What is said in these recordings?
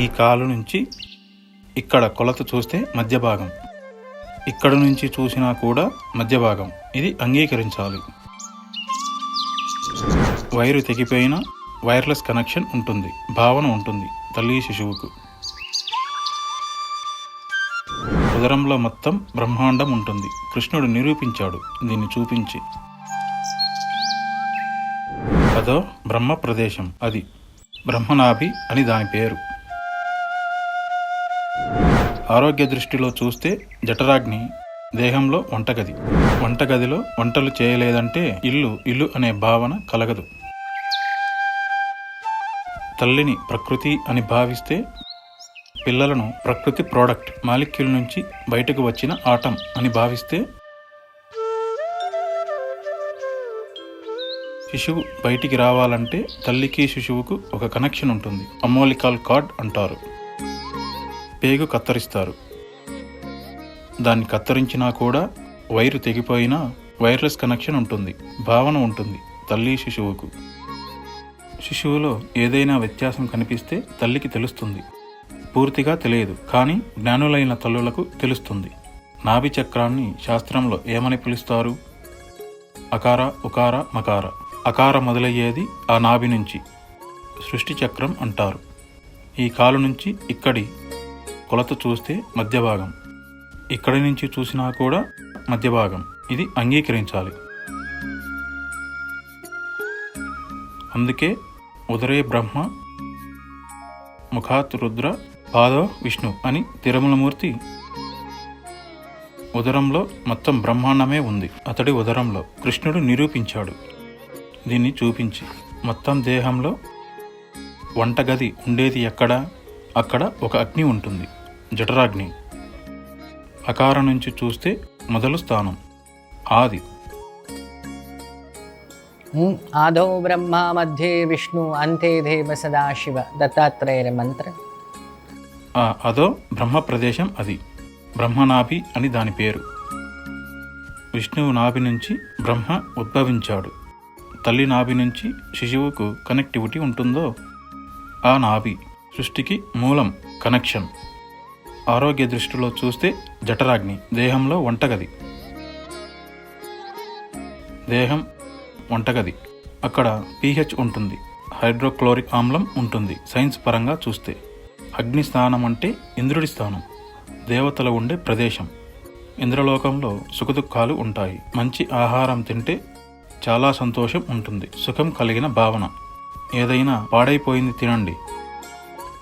ఈ కాలు నుంచి ఇక్కడ కొలత చూస్తే మధ్య భాగం. ఇక్కడ నుంచి చూసినా కూడా మధ్య భాగం. ఇది అంగీకరించాలి. వైరు తెగిపోయిన వైర్లెస్ కనెక్షన్ ఉంటుంది. భావన ఉంటుంది. తల్లి శిశువుకు. ఉదరంలో మొత్తం బ్రహ్మాండం ఉంటుంది. కృష్ణుడు నిరూపించాడు. దీన్ని చూపించి. అదో బ్రహ్మ ప్రదేశం. అది బ్రహ్మనాభి అని దాని పేరు. ఆరోగ్య దృష్టిలో చూస్తే జఠరాగ్ని దేహంలో వంటగది. వంటగదిలో వంటలు చేయలేదంటే ఇల్లు ఇల్లు అనే భావన కలగదు. తల్లిని ప్రకృతి అని భావిస్తే పిల్లలను ప్రకృతి ప్రోడక్ట్ మాలిక్యూల్ నుంచి బయటకు వచ్చిన ఆటం అని భావిస్తే శిశువు బయటికి రావాలంటే తల్లికి శిశువుకు ఒక కనెక్షన్ ఉంటుంది. అమోలికాల్ కార్డ్ అంటారు. పేగు కత్తిరిస్తారు. దాన్ని కత్తిరించినా కూడా వైరు తెగిపోయినా వైర్లెస్ కనెక్షన్ ఉంటుంది భావన ఉంటుంది తల్లి శిశువుకు. శిశువులో ఏదైనా వ్యత్యాసం కనిపిస్తే తల్లికి తెలుస్తుంది. పూర్తిగా తెలియదు కానీ జ్ఞానులైన తల్లులకు తెలుస్తుంది. నాభి చక్రాన్ని శాస్త్రంలో ఏమని పిలుస్తారు? అకార ఉకార మకార. అకార మొదలయ్యేది ఆ నాభి నుంచి సృష్టి చక్రం అంటారు. ఈ కాలు నుంచి ఇక్కడి కొలత చూస్తే మధ్య భాగం ఇక్కడి నుంచి చూసినా కూడా మధ్య భాగం ఇది అంగీకరించాలి. అందుకే ఉదరే బ్రహ్మ ముఖాత్ రుద్ర పాదో విష్ణు అని తిరుమలమూర్తి ఉదరంలో మొత్తం బ్రహ్మాండమే ఉంది. అతడి ఉదరంలో కృష్ణుడు నిరూపించాడు. దీన్ని చూపించి మొత్తం దేహంలో వంటగది ఉండేది ఎక్కడ? అక్కడ ఒక అగ్ని ఉంటుంది. జఠరాగ్ని అకారం నుంచి చూస్తే మొదలు స్థానం ఆది. ఆదో బ్రహ్మ మధ్యే విష్ణు అంతే దేవ సదాశివ దత్తాత్రేయ మంత్ర అదో బ్రహ్మ ప్రదేశం అది. బ్రహ్మనాభి అని దాని పేరు. విష్ణువు నాభి నుంచి బ్రహ్మ ఉద్భవించాడు. తల్లి నాభి నుంచి శిశువుకు కనెక్టివిటీ ఉంటుందో? ఆ నాభి సృష్టికి మూలం కనెక్షన్ ఆరోగ్య దృష్టిలో చూస్తే జఠరాగ్ని దేహంలో వంటగది. దేహం వంటగది. అక్కడ పీహెచ్ ఉంటుంది. హైడ్రోక్లోరిక్ ఆమ్లం ఉంటుంది. సైన్స్ పరంగా చూస్తే. అగ్ని స్థానం అంటే ఇంద్రుడి స్థానం. దేవతలు ఉండే ప్రదేశం. ఇంద్రలోకంలో సుఖదుఖాలు ఉంటాయి. మంచి ఆహారం తింటే చాలా సంతోషం ఉంటుంది. సుఖం కలిగిన భావన. ఏదైనా పాడైపోయింది తినండి.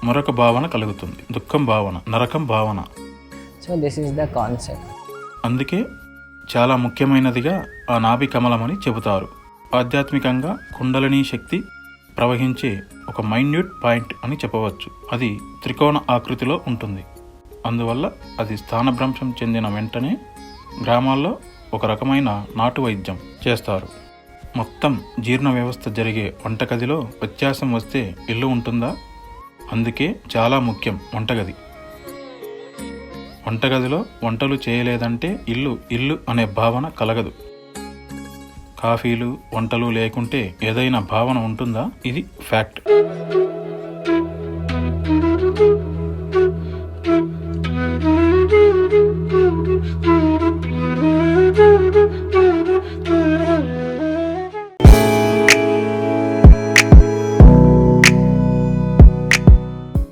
మరొక భావన కలుగుతుంది. దుఃఖం భావన నరకం భావన. So this is the concept. అందుకే చాలా ముఖ్యమైనదిగా ఆ నాభి కమలమని చెబుతారు. ఆధ్యాత్మికంగా కుండలిని శక్తి ప్రవహించే ఒక మైన్యూట్ పాయింట్ అని చెప్పవచ్చు. అది త్రికోణ ఆకృతిలో ఉంటుంది. అందువల్ల అది స్థానభ్రంశం చెందిన వెంటనే గ్రామాల్లో ఒక రకమైన నాటు వైద్యం చేస్తారు. మొత్తం జీర్ణ వ్యవస్థ జరిగే వంటగదిలో వ్యత్యాసం వస్తే ఇల్లు ఉంటుందా? అందుకే చాలా ముఖ్యం వంటగది. వంటగదిలో వంటలు చేయలేదంటే ఇల్లు ఇల్లు అనే భావన కలగదు. కాఫీలు వంటలు లేకుంటే ఏదైనా భావన ఉంటుందా? ఇది ఫ్యాక్ట్.